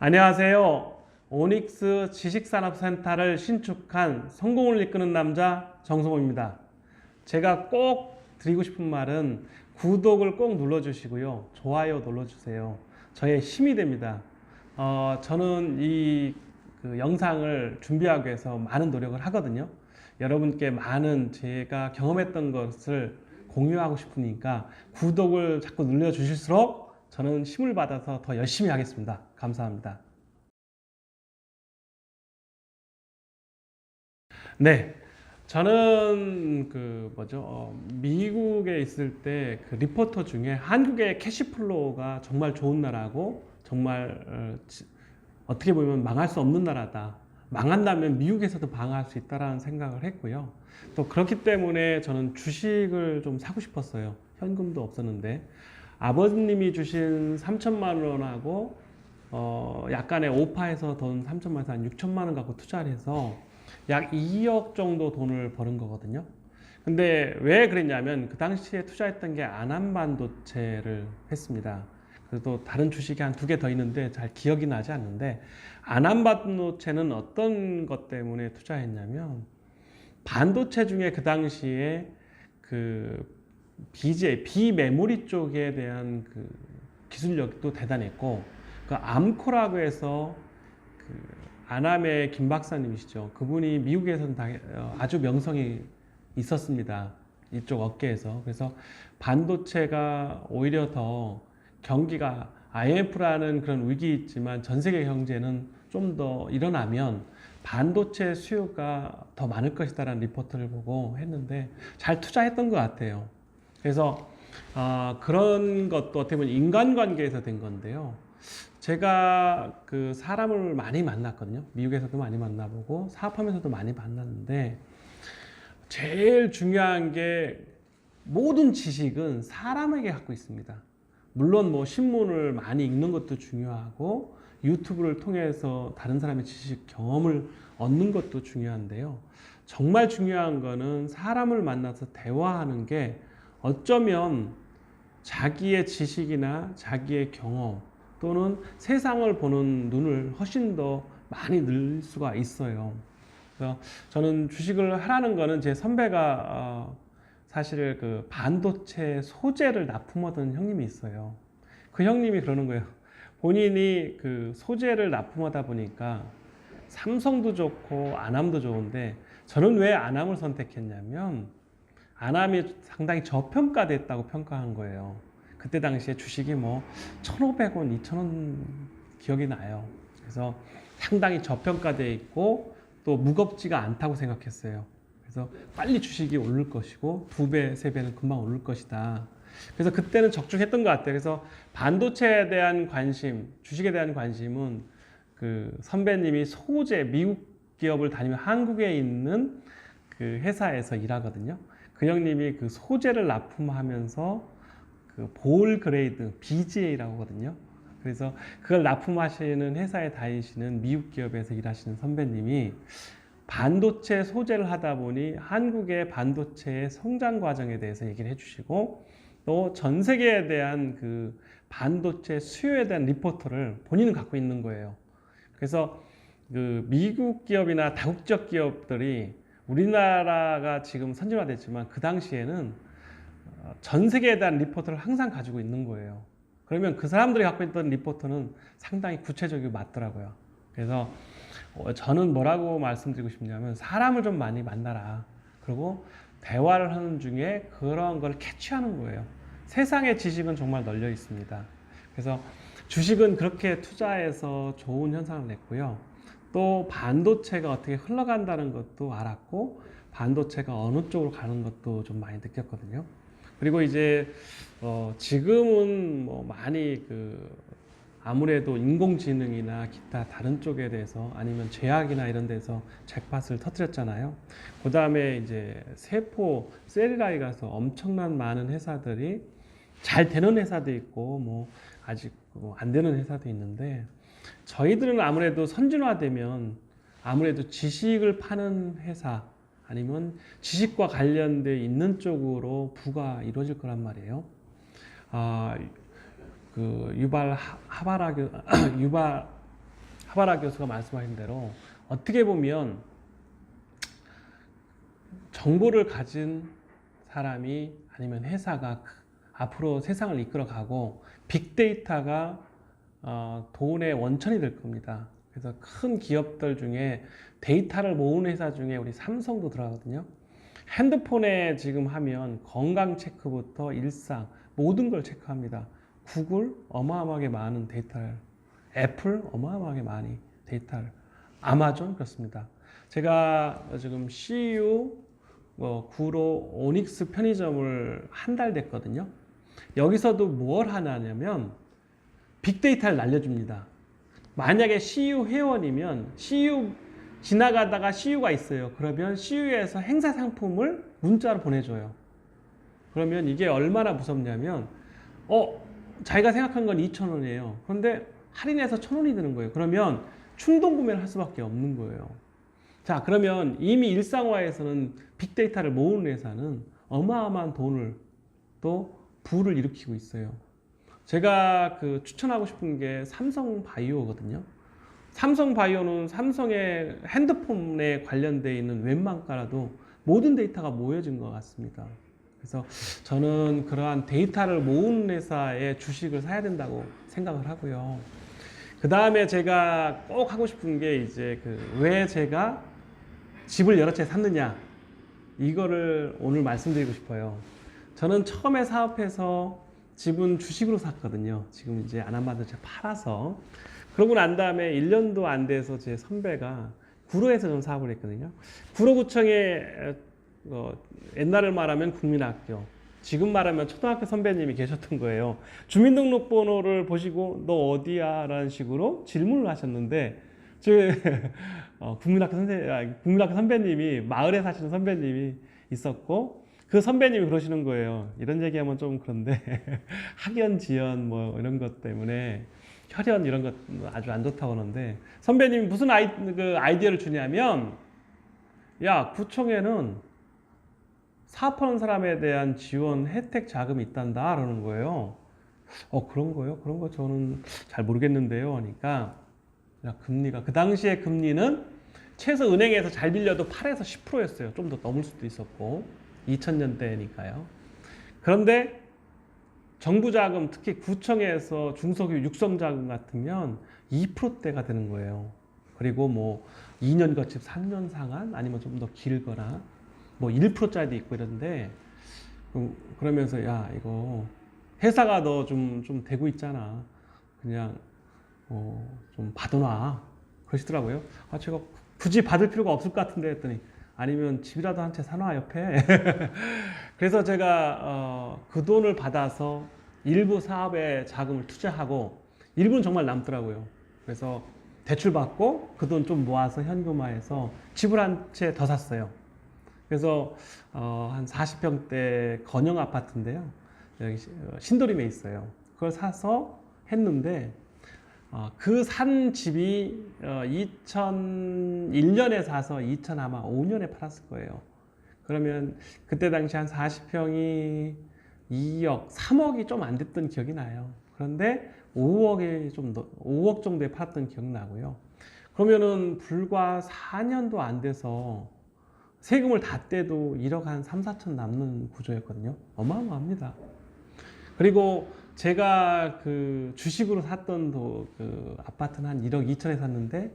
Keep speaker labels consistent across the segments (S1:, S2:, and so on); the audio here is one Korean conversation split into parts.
S1: 안녕하세요. 오닉스 지식산업센터를 신축한 성공을 이끄는 남자 정성호입니다. 제가 꼭 드리고 싶은 말은 구독을 꼭 눌러주시고요. 좋아요 눌러주세요. 저의 힘이 됩니다. 어, 저는 이 그 영상을 준비하기 위해서 많은 노력을 하거든요. 여러분께 많은 제가 경험했던 것을 공유하고 싶으니까 구독을 자꾸 눌러주실수록 저는 힘을 받아서 더 열심히 하겠습니다. 감사합니다. 네. 저는 그 뭐죠? 어, 미국에 있을 때 그 리포터 중에 한국의 캐시플로우가 정말 좋은 나라고 정말 어, 지- 어떻게 보면 망할 수 없는 나라다. 망한다면 미국에서도 망할 수 있다라는 생각을 했고요. 또 그렇기 때문에 저는 주식을 좀 사고 싶었어요. 현금도 없었는데 아버님이 주신 3천만 원하고 어 약간의 오파에서 돈 3천만 원에서 한 6천만 원 갖고 투자를 해서 약 2억 정도 돈을 버는 거거든요. 근데 왜 그랬냐면 그 당시에 투자했던 게 안암반도체를 했습니다. 그래도 다른 주식이 한 두 개 더 있는데 잘 기억이 나지 않는데 안암반도체는 어떤 것 때문에 투자했냐면 반도체 중에 그 당시에 그 BJ 비메모리 쪽에 대한 그 기술력도 대단했고 그 암코라고 해서 그 안암의 김 박사님이시죠. 그분이 미국에서는 다- 어, 아주 명성이 있었습니다. 이쪽 업계에서. 그래서 반도체가 오히려 더 경기가 IMF라는 그런 위기 있지만 전 세계 경제는 좀 더 일어나면 반도체 수요가 더 많을 것이다라는 리포트를 보고 했는데 잘 투자했던 것 같아요. 그래서 아, 그런 것도 어떻게 보면 인간관계에서 된 건데요. 제가 그 사람을 많이 만났거든요. 미국에서도 많이 만나보고 사업하면서도 많이 만났는데 제일 중요한 게 모든 지식은 사람에게 갖고 있습니다. 물론 뭐 신문을 많이 읽는 것도 중요하고 유튜브를 통해서 다른 사람의 지식 경험을 얻는 것도 중요한데요. 정말 중요한 거는 사람을 만나서 대화하는 게 어쩌면 자기의 지식이나 자기의 경험 또는 세상을 보는 눈을 훨씬 더 많이 늘 수가 있어요. 그래서 저는 주식을 하라는 거는 제 선배가 어, 사실 그 반도체 소재를 납품하던 형님이 있어요. 그 형님이 그러는 거예요. 본인이 그 소재를 납품하다 보니까 삼성도 좋고 안암도 좋은데 저는 왜 안암을 선택했냐면 안암이 상당히 저평가됐다고 평가한 거예요. 그때 당시에 주식이 뭐 1,500원, 2,000원 기억이 나요. 그래서 상당히 저평가돼 있고 또 무겁지가 않다고 생각했어요. 그래서 빨리 주식이 오를 것이고 두 배, 세 배는 금방 오를 것이다. 그래서 그때는 적중했던 것 같아요. 그래서 반도체에 대한 관심, 주식에 대한 관심은 그 선배님이 소재 미국 기업을 다니면 한국에 있는 그 회사에서 일하거든요. 그 형님이 그 소재를 납품하면서 그볼 그레이드 BGA라고 하거든요. 그래서 그걸 납품하시는 회사에 다니시는 미국 기업에서 일하시는 선배님이 반도체 소재를 하다 보니 한국의 반도체의 성장 과정에 대해서 얘기를 해주시고 또 전 세계에 대한 그 반도체 수요에 대한 리포터를 본인은 갖고 있는 거예요. 그래서 그 미국 기업이나 다국적 기업들이 우리나라가 지금 선진화됐지만 그 당시에는 어, 전 세계에 대한 리포터를 항상 가지고 있는 거예요. 그러면 그 사람들이 갖고 있던 리포터는 상당히 구체적이고 맞더라고요. 그래서 어, 저는 뭐라고 말씀드리고 싶냐면 사람을 좀 많이 만나라. 그리고 대화를 하는 중에 그런 걸 캐치하는 거예요. 세상의 지식은 정말 널려 있습니다. 그래서 주식은 그렇게 투자해서 좋은 현상을 냈고요. 또 반도체가 어떻게 흘러간다는 것도 알았고 반도체가 어느 쪽으로 가는 것도 좀 많이 느꼈거든요. 그리고 이제 어 지금은 뭐 많이 그 아무래도 인공지능이나 기타 다른 쪽에 대해서 아니면 제약이나 이런 데서 잭팟을 터뜨렸잖아요. 그 다음에 이제 세포 셀이라에 가서 엄청난 많은 회사들이 잘 되는 회사도 있고 뭐 아직 뭐 안 되는 회사도 있는데 저희들은 아무래도 선진화되면 아무래도 지식을 파는 회사 아니면 지식과 관련돼 있는 쪽으로 부가 이루어질 거란 말이에요. 아, 그 유발 하- 하바라 교 유발 하바라 교수가 말씀하신 대로 어떻게 보면 정보를 가진 사람이 아니면 회사가 그- 앞으로 세상을 이끌어가고 빅데이터가 어, 돈의 원천이 될 겁니다. 그래서 큰 기업들 중에 데이터를 모으는 회사 중에 우리 삼성도 들어가거든요. 핸드폰에 지금 하면 건강 체크부터 일상 모든 걸 체크합니다. 구글 어마어마하게 많은 데이터를, 애플 어마어마하게 많이 데이터를, 아마존 그렇습니다. 제가 지금 CU 뭐 구로 오닉스 편의점을 한 달 됐거든요. 여기서도 뭘 하냐면 빅데이터를 날려줍니다. 만약에 CU 회원이면 CU 지나가다가 CU가 있어요. 그러면 CU에서 행사 상품을 문자로 보내줘요. 그러면 이게 얼마나 무섭냐면, 어, 자기가 생각한 건 2,000원이에요. 그런데 할인해서 1,000원이 되는 거예요. 그러면 충동 구매를 할 수밖에 없는 거예요. 자, 그러면 이미 일상화에서는 빅데이터를 모으는 회사는 어마어마한 돈을 또 부를 일으키고 있어요. 제가 그 추천하고 싶은 게 삼성 바이오거든요. 삼성 바이오는 삼성의 핸드폰에 관련되어 있는 웬만가라도 모든 데이터가 모여진 것 같습니다. 그래서 저는 그러한 데이터를 모으는 회사의 주식을 사야 된다고 생각을 하고요. 그 다음에 제가 꼭 하고 싶은 게 이제 그 왜 제가 집을 여러 채 샀느냐 이거를 오늘 말씀드리고 싶어요. 저는 처음에 사업해서 집은 주식으로 샀거든요. 지금 이제 안한마도 제가 팔아서 그러고 난 다음에 1년도 안 돼서 제 선배가 구로에서 좀 사업을 했거든요. 구로구청에 어, 옛날을 말하면 국민학교, 지금 말하면 초등학교 선배님이 계셨던 거예요. 주민등록번호를 보시고 너 어디야? 라는 식으로 질문을 하셨는데 제 어, 국민학교 선생 아, 국민학교 선배님이 마을에 사시는 선배님이 있었고 그 선배님이 그러시는 거예요. 이런 얘기하면 좀 그런데 학연 지연 뭐 이런 것 때문에 혈연 이런 것 아주 안 좋다고 하는데 선배님이 무슨 아이 그 아이디어를 주냐면 야 구청에는 사업하는 사람에 대한 지원 혜택 자금이 있단다 그러는 거예요. 어 그런 거요? 그런 거 저는 잘 모르겠는데요. 하니까 야, 금리가 그 당시에 금리는 최소 은행에서 잘 빌려도 8에서 10%였어요. 좀 더 넘을 수도 있었고 2000년대니까요. 그런데 정부 자금 특히 구청에서 중소기업 육성 자금 같으면 2%대가 되는 거예요. 그리고 뭐 2년 거칩 3년 상한 아니면 좀 더 길거나 뭐 1%짜리도 있고 이런데 음, 그러면서 야 이거 회사가 너좀좀 되고 있잖아. 그냥 어, 좀 받아놔. 그러시더라고요. 아, 제가 굳이 받을 필요가 없을 것 같은데 했더니 아니면 집이라도 한 채 사놔 옆에. 그래서 제가 어, 그 돈을 받아서 일부 사업에 자금을 투자하고 일부는 정말 남더라고요. 그래서 대출 받고 그 돈 좀 모아서 현금화해서 집을 한 채 더 샀어요. 그래서 어, 한 40평대 건영 아파트인데요. 여기 시- 어, 신도림에 있어요. 그걸 사서 했는데 어, 그산 집이 어, 2001년에 사서 2000 아마 5년에 팔았을 거예요. 그러면 그때 당시 한 40평이 2억, 3억이 좀 안 됐던 기억이 나요. 그런데 5억에 좀 더, 5억 정도에 팔았던 기억 나고요. 그러면은 불과 4년도 안 돼서 세금을 다 떼도 1억 한 3, 4천 남는 구조였거든요. 어마어마합니다. 그리고 제가 그 주식으로 샀던 도, 그 아파트는 한 1억 2천에 샀는데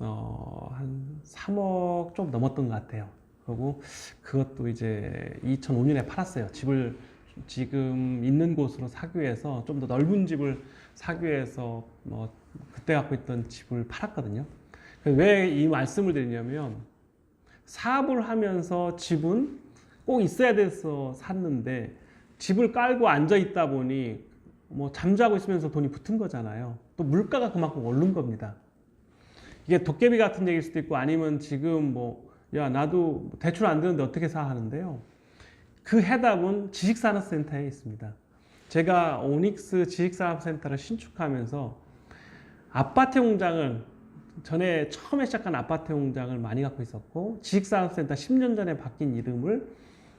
S1: 어, 한 3억 좀 넘었던 것 같아요. 그리고 그것도 이제 2005년에 팔았어요. 집을 지금 있는 곳으로 사기 위해서 좀 더 넓은 집을 사기 위해서 뭐 그때 갖고 있던 집을 팔았거든요. 왜 이 말씀을 드리냐면 사업을 하면서 집은 꼭 있어야 돼서 샀는데 집을 깔고 앉아 있다 보니 뭐 잠자고 있으면서 돈이 붙은 거잖아요. 또 물가가 그만큼 오른 겁니다. 이게 도깨비 같은 얘기일 수도 있고 아니면 지금 뭐 야 나도 대출 안 되는데 어떻게 사 하는데요. 그 해답은 지식산업센터에 있습니다. 제가 오닉스 지식산업센터를 신축하면서 아파트 공장을 전에 처음에 시작한 아파트 공장을 많이 갖고 있었고 지식산업센터 10년 전에 바뀐 이름을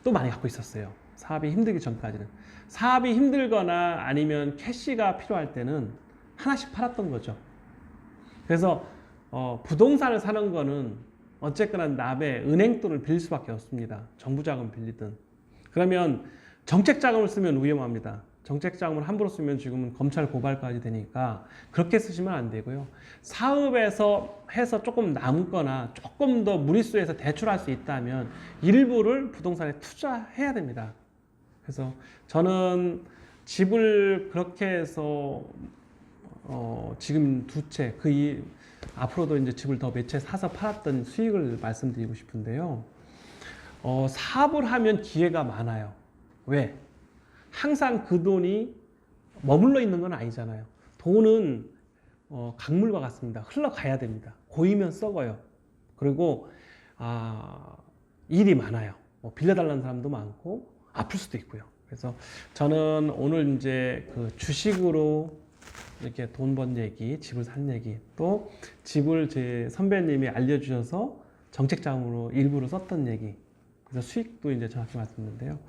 S1: 또 많이 갖고 있었어요. 사업이 힘들기 전까지는 사업이 힘들거나 아니면 캐시가 필요할 때는 하나씩 팔았던 거죠. 그래서 어, 부동산을 사는 거는 어쨌거나 남의 은행 돈을 빌릴 수밖에 없습니다. 정부 자금 빌리든. 그러면 정책 자금을 쓰면 위험합니다. 정책 자금을 함부로 쓰면 지금은 검찰 고발까지 되니까 그렇게 쓰시면 안 되고요. 사업에서 해서 조금 남거나 조금 더 무리수에서 대출할 수 있다면 일부를 부동산에 투자해야 됩니다. 그래서 저는 집을 그렇게 해서 어, 지금 두 채, 그 이, 앞으로도 이제 집을 더 몇 채 사서 팔았던 수익을 말씀드리고 싶은데요. 어, 사업을 하면 기회가 많아요. 왜? 항상 그 돈이 머물러 있는 건 아니잖아요. 돈은 어, 강물과 같습니다. 흘러가야 됩니다. 고이면 썩어요. 그리고 아, 일이 많아요. 뭐 빌려달라는 사람도 많고 아플 수도 있고요. 그래서 저는 오늘 이제 그 주식으로 이렇게 돈 번 얘기, 집을 산 얘기, 또 집을 제 선배님이 알려주셔서 정책 자금으로 일부러 썼던 얘기, 그래서 수익도 이제 정확히 말씀드렸는데요.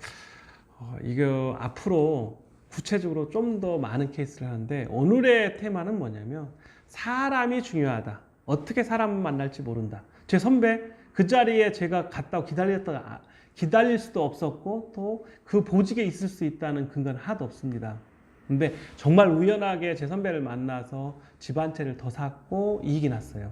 S1: 어, 이거 앞으로 구체적으로 좀 더 많은 케이스를 하는데 오늘의 테마는 뭐냐면 사람이 중요하다. 어떻게 사람 만날지 모른다. 제 선배 그 자리에 제가 갔다 기다렸다가 아, 기다릴 수도 없었고 또 그 보직에 있을 수 있다는 근거는 하나도 없습니다. 근데 정말 우연하게 제 선배를 만나서 집 한 채를 더 샀고 이익이 났어요.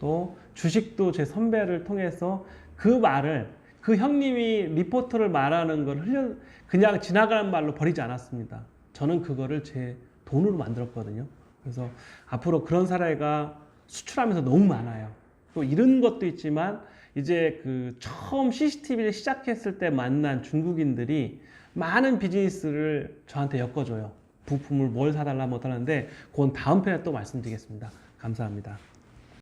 S1: 또 주식도 제 선배를 통해서 그 말을 그 형님이 리포터를 말하는 걸 흘려 그냥 지나가는 말로 버리지 않았습니다. 저는 그거를 제 돈으로 만들었거든요. 그래서 앞으로 그런 사례가 수출하면서 너무 많아요. 또 이런 것도 있지만 이제 그 처음 CCTV를 시작했을 때 만난 중국인들이 많은 비즈니스를 저한테 엮어줘요. 부품을 뭘 사달라 못 하는데 그건 다음 편에 또 말씀드리겠습니다. 감사합니다.